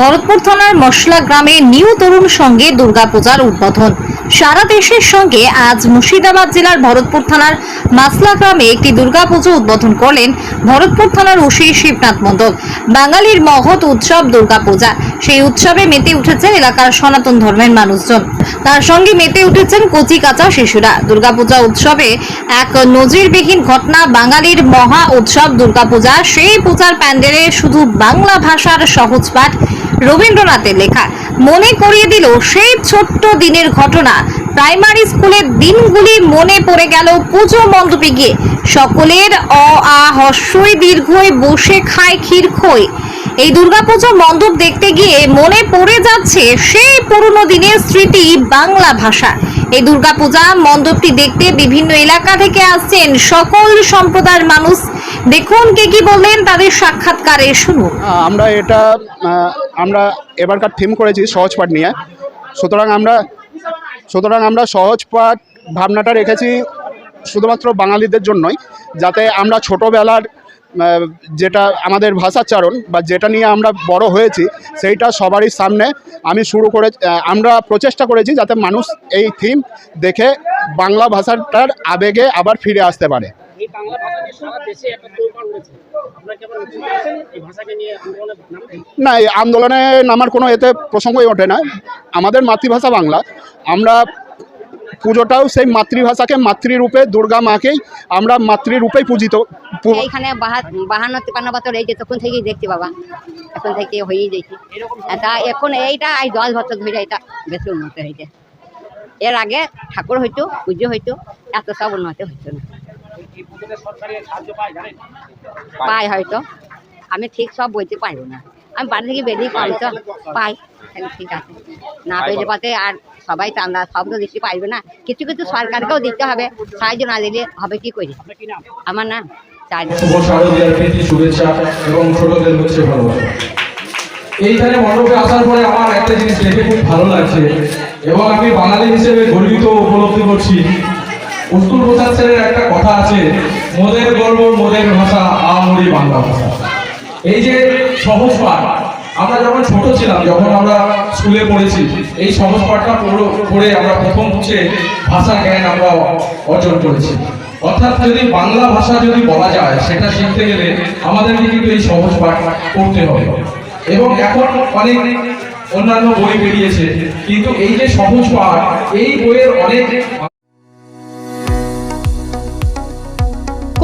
ভরতপুর থানার মশলা গ্রামে নিউ তরুণ সঙ্গে দুর্গাপূজার উদ্বোধন। সারা দেশের সঙ্গে আজ মুর্শিদাবাদ জেলার ভরতপুর থানার মাসলা গ্রামে একটি দুর্গাপুজো উদ্বোধন করলেন ভরতপুর থানার ওসি শিবনাথ মণ্ডল। বাঙালির মহৎ উৎসব দুর্গাপূজা। সেই উৎসবে মেতে উঠেছেন এলাকার সনাতন ধর্মের মানুষজন। তার সঙ্গে মেতে উঠেছেন কচি কাঁচা শিশুরা। দুর্গাপূজা উৎসবে এক নজিরবিহীন ঘটনা, বাঙালির মহা উৎসব দুর্গাপূজা। সেই পূজার প্যান্ডেলে শুধু বাংলা ভাষার সহজ পাঠ রবীন্দ্রনাথের লেখা। মনে করিয়ে দিল সেই ছোট্ট দিনের ঘটনা। প্রাইমারি স্কুলের দিনগুলি মনে পড়ে গেল পুজো মণ্ডপে গিয়ে। সকলের অ আ হস্যই দীর্ঘই বসে খায় ক্ষীর খই এই দুর্গাপুজো মণ্ডপ দেখতে গিয়ে মনে পড়ে যাচ্ছে সেই পুরনো দিনের স্মৃতি বাংলা ভাষা। এই দুর্গাপূজা মণ্ডপটি দেখতে বিভিন্ন এলাকা থেকে আসছেন সকল সম্প্রদায়ের মানুষ। দেখুন কে কি বললেন, তাদের সাক্ষাৎকারে শুনুন। আমরা এটা আমরা এবারকার থিম করেছি সহজ পাঠ নিয়ে। সুতরাং আমরা সুতরাং আমরা সহজ পাঠ ভাবনাটা রেখেছি শুধুমাত্র বাঙালিদের জন্যই, যাতে আমরা ছোটোবেলার যেটা আমাদের ভাষাচারণ বা যেটা নিয়ে আমরা বড় হয়েছি, সেইটা সবারই সামনে আমি শুরু করে আমরা প্রচেষ্টা করেছি যাতে মানুষ এই থিম দেখে বাংলা ভাষাটার আবেগে আবার ফিরে আসতে পারে। এই বাংলা ভাষা নিয়ে সারা দেশে একটা তোলপাড় উঠেছে আপনারা কেমন এই ভাষাকে নিয়ে আন্দোলনে নামতে না এই আন্দোলনে নামার কোনো এতে প্রসঙ্গই ওঠে না। আমাদের মাতৃভাষা বাংলা। আমরা পুজোটাও সেই মাতৃভাষাকে মাতৃরূপে দুর্গা মাকেই আমরা মাতৃরূপেই পূজিত পু- এইখানে বাহা- বাহান্ন তিপান্ন বছর এই যে তখন থেকেই দেখছি বাবা। এখন থেকে হয়েই দেখি। তা এখন এইটা এই দশ বছর ধরে এটা বেশি উন্নত হয়েছে। এর আগে ঠাকুর হইতো পুজো হইতো এত সব উন্নত হইতো না। পাই হয়তো। আমি ঠিক সব বলতে পারব না। আমি বাড়ি থেকে বেরিয়ে পাই তো পাই। তাহলে ঠিক আছে। না পেলে পথে আর সবাই চান্দা সব তো দিতে পারবে না। কিছু কিছু সরকারকেও দিতে হবে। সাহায্য না দিলে হবে কি করি? আপনার নাম? আমার না শুভেচ্ছা এবং ছোটদের হচ্ছে ভালোবাসা। এইখানে মণ্ডপে আসার পরে আমার একটা জিনিস দেখে খুব ভালো লাগছে এবং আমি বাঙালি হিসেবে গর্বিত উপলব্ধি করছি। উত্তর প্রসাদ স্যারের একটা কথা আছে মোদের গর্ব মোদের ভাষা, আমরি বাংলা ভাষা। এই যে সহজ পাঠ, আমরা যখন ছোট ছিলাম, যখন আমরা স্কুলে পড়েছি, এই সহজ পাঠটা পড়ে আমরা প্রথম হচ্ছে ভাষা জ্ঞান আমরা অর্জন করেছি। অর্থাৎ যদি বাংলা ভাষা যদি বলা যায়, সেটা শিখতে গেলে আমাদেরকে কিন্তু এই সহজ পাঠ পড়তে হবে। এবং এখন অনেক অন্যান্য বই বেরিয়েছে, কিন্তু এই যে সহজ পাঠ, এই বইয়ের অনেক